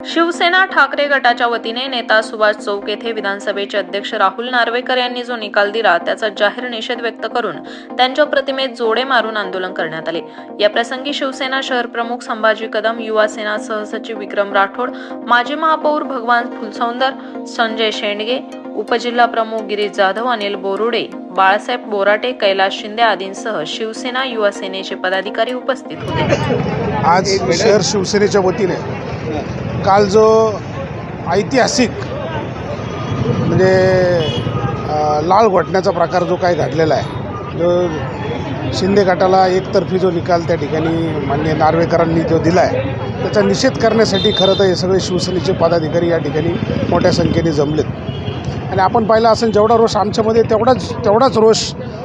शिवसेना ठाकरे गटाच्या वतीने नेता सुभाष चौक येथे विधानसभेचे अध्यक्ष राहुल नार्वेकर यांनी जो निकाल दिला त्याचा जाहीर निषेध व्यक्त करून त्यांच्या प्रतिमेत जोडे मारून आंदोलन करण्यात आले. या प्रसंगी शिवसेना शहर प्रमुख संभाजी कदम युवा सेना सहसचिव विक्रम राठोड माजी महापौर भगवान फुलसौंदर संजय शेंडगे उपजिल्हा प्रमुख गिरीश जाधव अनिल बोरुडे बाळासाहेब बोराटे कैलास शिंदे आदींसह शिवसेना युवा सेनेचे पदाधिकारी उपस्थित होते. आज शहर शिवसेनेच्या वतीने काल जो ऐतिहासिक म्हणजे लाल घटण्याचा प्रकार जो काही घडलेला आहे जो शिंदे गटाला एकतर्फी जो निकाल त्या ठिकाणी मान्य नार्वेकरांनी जो दिला आहे त्याचा निषेध करण्यासाठी खरं तर हे सगळे शिवसेनेचे पदाधिकारी या ठिकाणी मोठ्या संख्येने जमलेत. आणि आपण पाहिलं असेल जेवढा रोष आमच्यामध्ये तेवढाच तेवढाच रोष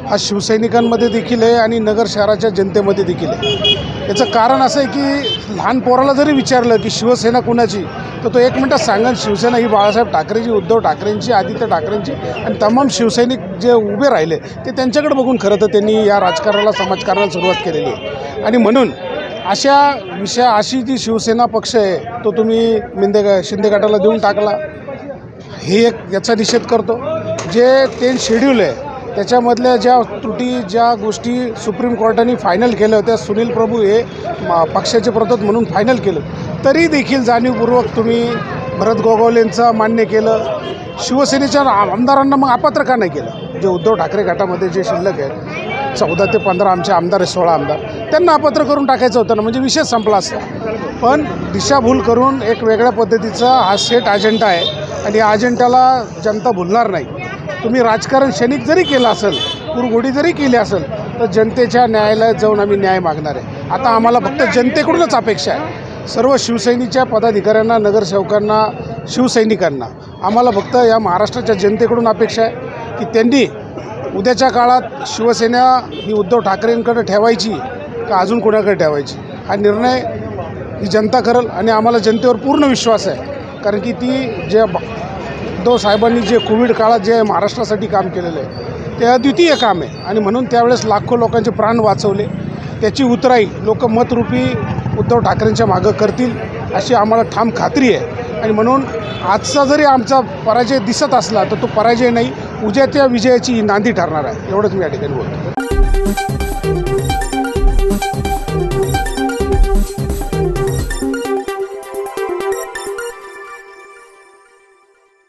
हा शिवसैनिकांमध्ये देखील आहे आणि नगर शहराच्या जनतेमध्ये देखील आहे. याचं कारण असं आहे की लहान पोराला जरी विचारलं की शिवसेना कुणाची तर तो एक मिनटात सांगेल शिवसेना ही बाळासाहेब ठाकरेची उद्धव ठाकरेंची आदित्य ठाकरेंची आणि तमाम शिवसैनिक जे उभे राहिले ते त्यांच्याकडे बघून खरं तर त्यांनी या राजकारणाला समाजकारणाला सुरुवात केलेली आहे. आणि म्हणून अशा विषया अशी जी शिवसेना पक्ष आहे तो तुम्ही मिंदे शिंदे गटाला देऊन टाकला. हे एक याचा निषेध करतो. जे ते शेड्यूल आहे त्याच्यामधल्या ज्या त्रुटी ज्या गोष्टी सुप्रीम कोर्टाने फायनल केल्या होत्या सुनील प्रभू हे पक्षाचे प्रतोद म्हणून फायनल केलं. तरी देखील जाणीवपूर्वक तुम्ही भरत गोगावलेंचं मान्य केलं. शिवसेनेच्या आमदारांना मग अपात्र का नाही केलं? जे उद्धव ठाकरे गटामध्ये जे शिल्लक आहेत चौदा ते पंधरा आमचे आमदार आहे सोळा आमदार त्यांना अपात्र करून टाकायचं होतं ना म्हणजे विषय संपला असता. पण दिशाभूल करून एक वेगळ्या पद्धतीचा हा सेट अजेंडा आहे. आणि अजेंट्याला जनता भुलणार नाही. तुम्ही राजकारण क्षणिक जरी केलं असेल कुरघोडी जरी केली असेल तर जनतेच्या न्यायालयात जाऊन आम्ही न्याय मागणार आहे. आता आम्हाला फक्त जनतेकडूनच अपेक्षा आहे. सर्व शिवसैनिकच्या पदाधिकाऱ्यांना नगरसेवकांना शिवसैनिकांना आम्हाला फक्त या महाराष्ट्राच्या जनतेकडून अपेक्षा आहे की त्यांनी उद्याच्या काळात शिवसेना ही उद्धव ठाकरेंकडे ठेवायची का अजून कोणाकडे ठेवायची? हा निर्णय ही जनता करल आणि आम्हाला जनतेवर पूर्ण विश्वास आहे. कारण की ती जे ब- उद्धव साहेबांनी जे कोविड काळात जे महाराष्ट्रासाठी काम केलेलं आहे ते अद्वितीय काम आहे. आणि म्हणून त्यावेळेस लाखो लोकांचे प्राण वाचवले. त्याची उतराई लोक मतरूपी उद्धव ठाकरेंच्या मागं करतील अशी आम्हाला ठाम खात्री आहे. आणि म्हणून आजचा जरी आमचा पराजय दिसत असला तर तो पराजय नाही उद्या त्या विजयाची ही नांदी ठरणार आहे. एवढंच मी या ठिकाणी बोलतो.